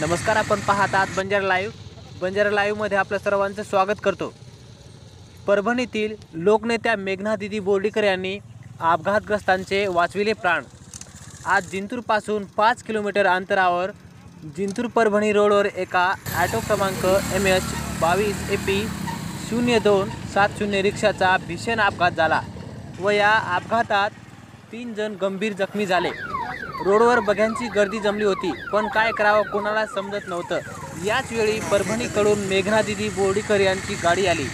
नमस्कार आपण पाहत आहात बंजारा लाईव्ह. बंजारा लाईव्हमध्ये आपलं सर्वांचं स्वागत करतो. परभणीतील लोकनेत्या मेघना दिदी बोर्डीकर यांनी अपघातग्रस्तांचे वाचविले प्राण. आज जिंतूरपासून पाच किलोमीटर अंतरावर जिंतूर परभणी रोडवर एका ॲटो क्रमांक एम एच बावीस ए पी शून्य दोन सात शून्य रिक्षाचा भीषण अपघात झाला व या अपघातात तीन जण गंभीर जखमी झाले. रोडवर बघ्यांची गर्दी जमली होती पण काय करावं कोणाला समजत नव्हतं. याच वेळी परभणीकडून मेघना दिदी बोर्डीकर यांची गाडी आली.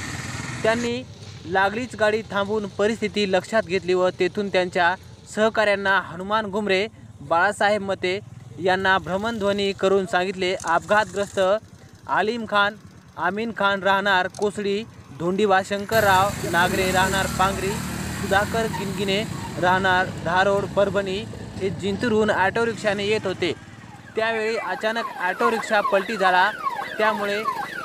त्यांनी लागलीच गाडी थांबून परिस्थिती लक्षात घेतली व तेथून त्यांच्या सहकाऱ्यांना हनुमान घुमरे बाळासाहेब मते यांना भ्रमणध्वनी करून सांगितले अपघातग्रस्त आलिम खान आमीन खान राहणार कोसडी धोंडीबा शंकरराव नागरे राहणार पांगरी सुधाकर किनगिने राहणार धारोड परभणी हे जिंतूरहून ऑटो रिक्षाने येत होते. त्यावेळी अचानक ऑटो रिक्षा पलटी झाला. त्यामुळे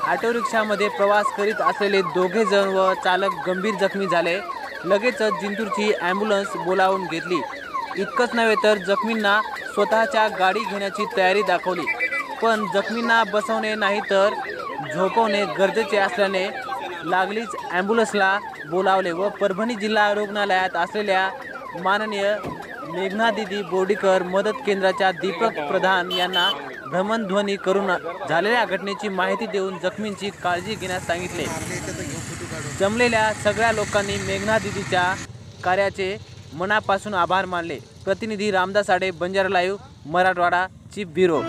ऑटो रिक्षामध्ये प्रवास करीत असलेले दोघे जण व चालक गंभीर जखमी झाले. लगेचच जिंतूरची ॲम्ब्युलन्स बोलावून घेतली. इतकंच नव्हे तर जखमींना स्वतःच्या गाडी घेण्याची तयारी दाखवली. पण जखमींना बसवणे नाही तर झोपवणे गरजेचे असल्याने लागलीच ॲम्ब्युलन्सला बोलावले व परभणी जिल्हा रुग्णालयात असलेल्या माननीय मेघना दिदी बोर्डीकर मदत केंद्राच्या दीपक प्रधान यांना भ्रमणध्वनी करून झालेल्या घटनेची माहिती देऊन जखमींची काळजी घेण्यास सांगितले. जमलेल्या सगळ्या लोकांनी मेघना दिदीच्या कार्याचे मनापासून आभार मानले. प्रतिनिधी Ramdas Ade Banjara live Marathwada chief bureau.